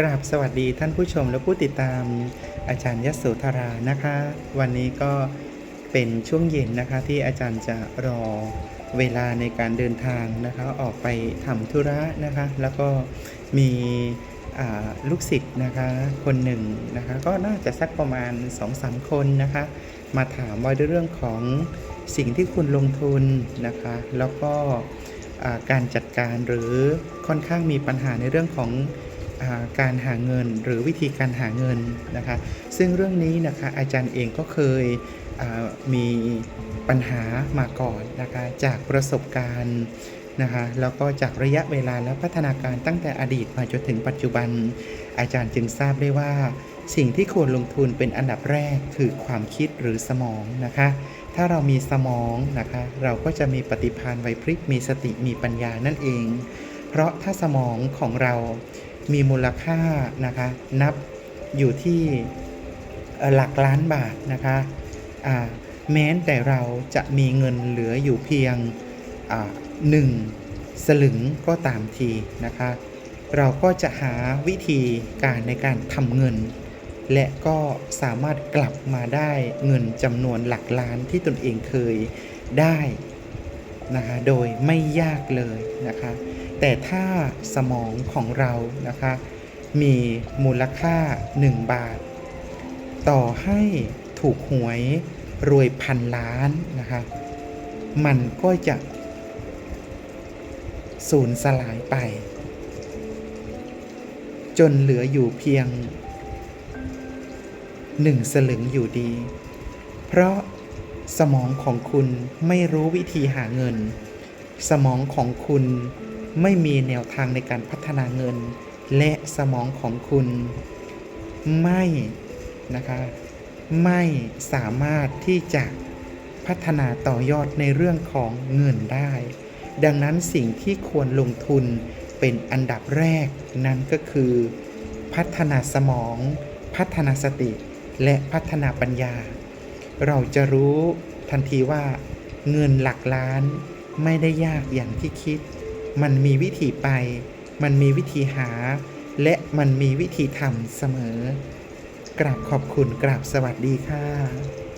กราบสวัสดีท่านผู้ชมและผู้ติดตามอาจารย์ยโสธรานะคะ วันนี้ก็เป็นช่วงเย็นนะคะที่อาจารย์จะรอเวลาในการเดินทางนะคะออกไปทำธุระนะคะ แล้วก็มีลูกศิษย์นะคะคนหนึ่งนะคะก็น่าจะสักประมาณ 2-3 คนนะคะ มาถามว่าด้วยเรื่องของสิ่งที่คุณลงทุนนะคะ แล้วก็การจัดการหรือค่อนข้างมีปัญหาในเรื่องของ การหาเงินหรือวิธีการหาเงินนะคะซึ่งเรื่องนี้นะคะอาจารย์เองก็เคยมีปัญหามาก่อนนะคะจากประสบการณ์นะคะแล้วก็จากระยะเวลาและพัฒนาการตั้งแต่อดีตมาจนถึงปัจจุบัน อาจารย์จึงทราบได้ว่าสิ่งที่ควรลงทุนเป็นอันดับแรกคือความคิดหรือสมองนะคะ ถ้าเรามีสมองนะคะ เราก็จะมีปฏิภาณไหวพริบมีสติมีปัญญานั่นเอง เพราะถ้าสมองของเรา มีมูลค่านะคะ นับอยู่ที่หลักล้านบาทนะคะแม้แต่เราจะมีเงินเหลืออยู่เพียงหนึ่งสลึงก็ตามทีนะคะ เราก็จะหาวิธีการในการทำเงิน และก็สามารถกลับมาได้เงินจำนวนหลักล้านที่ตนเองเคยได้ นะคะโดยไม่ยากเลยนะคะ แต่ถ้าสมองของเรานะคะ มีมูลค่า 1 บาท ต่อให้ถูกหวยรวยพันล้านนะคะ มันก็จะสูญสลายไป จนเหลืออยู่เพียงหนึ่งสลึงอยู่ดี เพราะ สมองของคุณไม่รู้วิธีหาเงิน สมองของคุณไม่มีแนวทางในการพัฒนาเงิน และสมองของคุณไม่นะคะ ไม่สามารถที่จะพัฒนาต่อยอดในเรื่องของเงินได้ ดังนั้นสิ่งที่ควรลงทุนเป็นอันดับแรกนั้นก็คือ พัฒนาสมอง พัฒนาสติ และพัฒนาปัญญา เราจะรู้ทันทีว่าเงินหลักล้านไม่ได้ยากอย่างที่คิด มันมีวิธีไป มันมีวิธีหา และมันมีวิธีทำเสมอ กราบขอบคุณกราบสวัสดีค่ะ